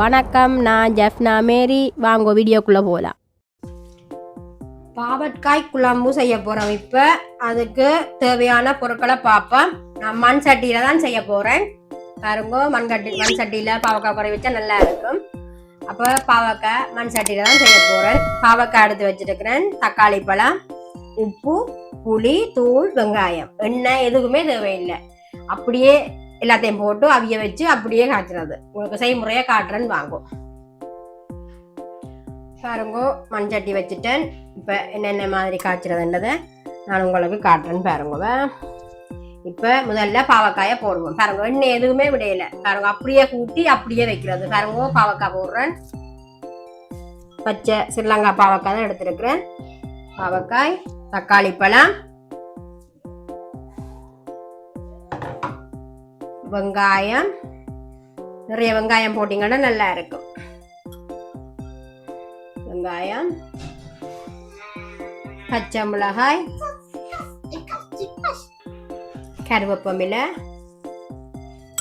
வணக்கம் நான் ஜெஃப்னா மேரி. வாங்க வீடியோக்குள்ளே போகலாம் பாவற்காய் குழம்பு செய்ய போகிறோம் இப்போ. அதுக்கு தேவையான பொருட்களை பார்ப்போம். நான் மண் சட்டியில் தான் செய்ய போகிறேன் பாருங்க மண்கட்டி மண் சட்டியில் பாவக்காய் குறை வச்சா நல்லா இருக்கும். அப்போ பாவக்காய் மண் சட்டியில் தான் செய்ய போகிறேன் பாவக்காய் எடுத்து வச்சிருக்கிறேன். தக்காளி பழம் உப்பு புளி தூள் வெங்காயம். எண்ணெய் எதுவுமே தேவையில்லை. அப்படியே எல்லாத்தையும் போட்டு அவிய வச்சு அப்படியே காய்ச்சுறது. உங்களுக்கு செய்முறையை காட்டுறேன்னு வாங்கும் பாருங்கோ மண் சட்டி வச்சுட்டேன். இப்போ என்னென்ன மாதிரி காய்ச்சுறதுன்றதை நான் உங்களுக்கு காட்டுறேன்னு பாருங்க இப்போ முதல்ல பாவக்காயை போடுவோம் பாருங்க இன்னும் எதுவுமே விடையில. பாருங்க அப்படியே கூட்டி அப்படியே வைக்கிறது. பாருங்க பாவக்காய் போடுறேன். பச்சை ஸ்ரீலங்கா பாவக்காய் தான் எடுத்திருக்கிறேன். பாவக்காய் தக்காளி பழம் வெங்காயம். நிறைய வெங்காயம் போட்டிங்கன்னா நல்லா இருக்கும். வெங்காயம். பச்சை மிளகாய். கருவேப்பமிலை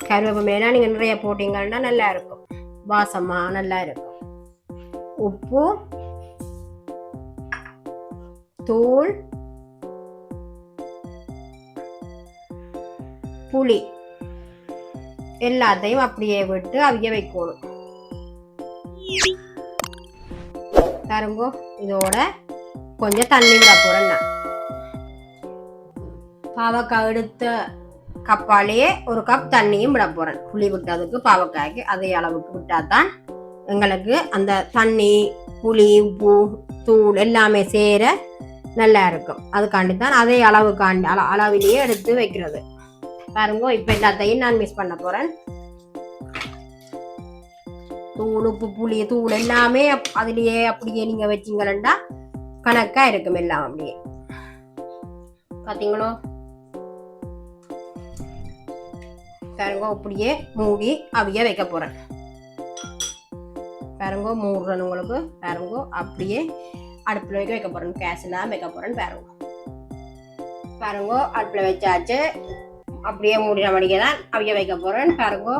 கருவேப்பமிலைனா நீங்கள் நிறைய போட்டிங்கன்னா நல்லா இருக்கும். வாசமாக நல்லா இருக்கும். உப்பு. தூள். புளி. எல்லாத்தையும் அப்படியே விட்டு அவிய வைக்கணும். பாருங்கோ இதோட கொஞ்சம் தண்ணி விட போறேன் நான். பாவக்காய் எடுத்த கப்பாலேயே ஒரு கப் தண்ணியும் விட போறேன். புளி விட்டதுக்கு பாவக்காய்க்கு அதே அளவுக்கு விட்டாதான் எங்களுக்கு அந்த தண்ணி புளி உப்பு தூள் எல்லாமே சேர நல்லா இருக்கும். அதுக்காண்டி தான் அதே அளவுக்காண்டி அள அளவிலேயே எடுத்து வைக்கிறது. பாருங்க இப்போ எல்லாத்தையும் நான் மிஸ் பண்ண போறேன். தூள் உப்பு புளி தூள் எல்லாமே அதுலேயே அதுலயே அப்படியே நீங்க வச்சிங்களா கணக்கா இருக்கும் எல்லாம் அப்படியே. பார்த்தீங்களோ பாருங்க அப்படியே மூடி அவிய வைக்க போறேன். பாருங்க மூடுறேன் உங்களுக்கு. பாருங்க அப்படியே அடுப்புல வைக்க வைக்க போறேன். இல்லாமல் வைக்க போறேன். பாருங்க. பாருங்க அடுப்புல வச்சாச்சு. அப்படியே மூடின மணிக்கு தான் அவிய வைக்க போறேன். பாருங்கோ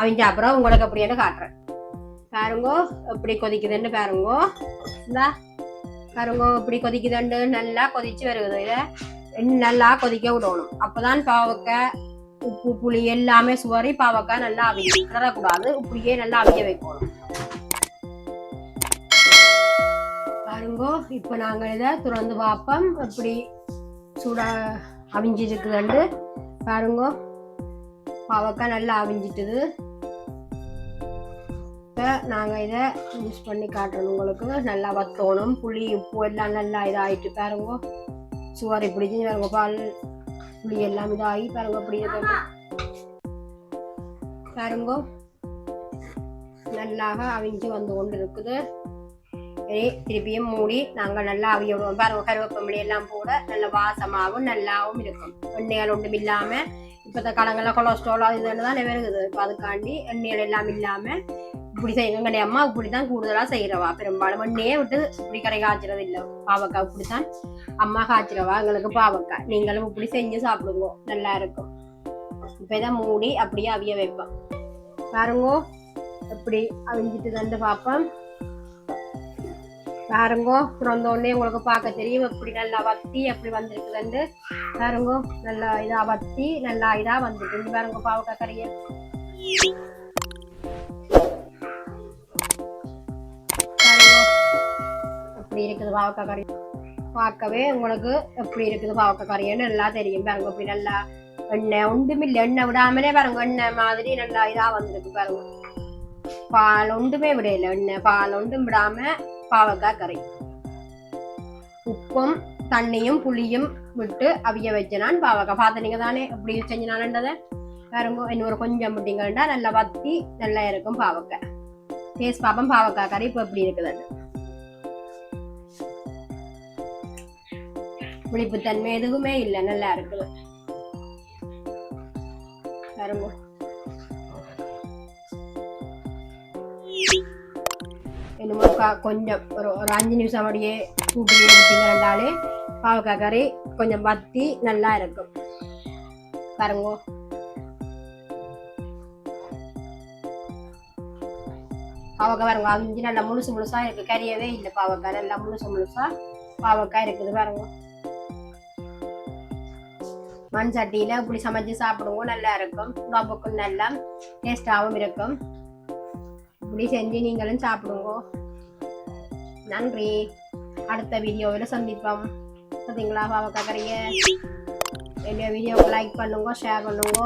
அவிஞ்ச அப்புறம் உங்களுக்கு அப்படியே காட்டுறேன். பாருங்கோ எப்படி கொதிக்குதுன்னு பாருங்கோ. இந்தா பாருங்கோ இப்படி கொதிக்குதுண்டு நல்லா கொதிச்சு வருகுது இதை. நல்லா கொதிக்க விடணும். அப்பதான் பாவக்காய் உப்பு புளி எல்லாமே சுவரி பாவக்காய் நல்லா அவிய கிளறக்கூடாது. இப்படியே நல்லா அவிய வைக்கணும். பாருங்கோ இப்ப நாங்க இதை திறந்து பார்ப்போம். எப்படி சுட அவிஞ்சிருக்குதுண்டு பாருங்க. பாவக்காய் நல்லா அவிஞ்சிட்டுது. இப்போ நாங்கள் இதை யூஸ் பண்ணி காட்டுறோம் உங்களுக்கு. நல்லா வத்தோணும் புளி உப்பு எல்லாம் நல்லா இதாகிட்டு பாருங்க. சுவர் இப்படி செஞ்சு பாருங்க. பால் புளி எல்லாம் இதாகி பாருங்க இப்படி பாருங்க. நல்லாக அவிஞ்சு வந்து கொண்டு இருக்குது. இனி திருப்பியும் மூடி நாங்கள் நல்லா அவியோடுவோம் பாருங்க கருவேப்பம்பளி எல்லாம் போட நல்ல வாசமாகவும் நல்லாவும் இருக்கும். எண்ணெய்கள் ஒன்றும் இல்லாமல் இப்போ காலங்களில் கொலஸ்ட்ரால் அது இதுன்னு தான் வருகுது இப்போ அதுக்காண்டி எண்ணெய்கள் எல்லாம் இல்லாமல் இப்படி செய்யுங்க எங்களுடைய அம்மா இப்படி தான் கூடுதலாக செய்கிறவா பெரும்பாலும் எண்ணெயே விட்டு இப்படி கரை காய்ச்சறது இல்லை. பாவக்காய் இப்படி தான் அம்மா காய்ச்சிறவா எங்களுக்கு பாவக்காய். நீங்களும் இப்படி செஞ்சு சாப்பிடுங்க. நல்லா இருக்கும். இப்போ இதை மூடி அப்படியே அவிய வைப்போம். பாருங்க எப்படி அவிஞ்சிட்டு தந்து பார்ப்போம் பாருங்க பிறந்தோடனே உங்களுக்கு பார்க்க தெரியும் எப்படி நல்லா வத்தி எப்படி வந்திருக்குதுண்டு பாருங்க நல்லா இதா வத்தி நல்லா இதா வந்துருக்கு பாருங்க பாவக்காய் கறிய எப்படி இருக்குது பாவக்காய் கறி பார்க்கவே உங்களுக்கு எப்படி இருக்குது பாவக்காய் கறின்னு நல்லா தெரியும் பாருங்க இப்படி நல்லா எண்ணெய் ஒன்றுமில்லை எண்ணெய் விடாமலே பாருங்க எண்ணெய் மாதிரி நல்லா இதா வந்திருக்கு பாருங்க. பால் ஒன்றுமே விடையில என்ன பால் ஒன்றும் விடாம பாவக்காய் கறி உப்பும் தண்ணியும் புளியும் விட்டு அவிய வச்சனான் பாவக்காய் பார்த்தீங்க தானே எப்படி செஞ்சினான்ன்றதை பாருங்க இன்னொரு கொஞ்சம் விட்டீங்கன்னா நல்லா வத்தி நல்லா இருக்கும் பாவக்காய் டேஸ்ட் பார்ப்போம் பாவக்காய் கறி இப்போ எப்படி இருக்குதுன்னு புளிப்புத்தன்மை எதுவுமே இல்லை நல்லா இருக்குது வரும்போது என்னமோ கா- கொஞ்சம் ஒரு ஒரு அஞ்சு நிமிஷம் அப்படியே கூப்பிட்டு விட்டீங்கன்னாலே பாவக்காய் கறி கொஞ்சம் வத்தி நல்லா இருக்கும் பாருங்க பாவக்காய் பாருங்க அஞ்சு நல்லா முழுசு முழுசா இருக்கு கறியவே இல்லை பாவக்காய் நல்லா முழுசு முழுசா பாவக்காய் இருக்குது பாருங்க மண் சட்டியில இப்படி சமைச்சு சாப்பிடுவோம் நல்லா இருக்கும் உடம்புக்கும் நல்லா டேஸ்டாகவும் இருக்கும் இப்படி செஞ்சு நீங்களும் சாப்பிடுங்க. நன்றி. அடுத்த வீடியோவில் சந்திப்போம். பார்த்தீங்களா பாவக்காய் கறியை? என்னுடைய வீடியோவை லைக் பண்ணுங்க ஷேர் பண்ணுங்க.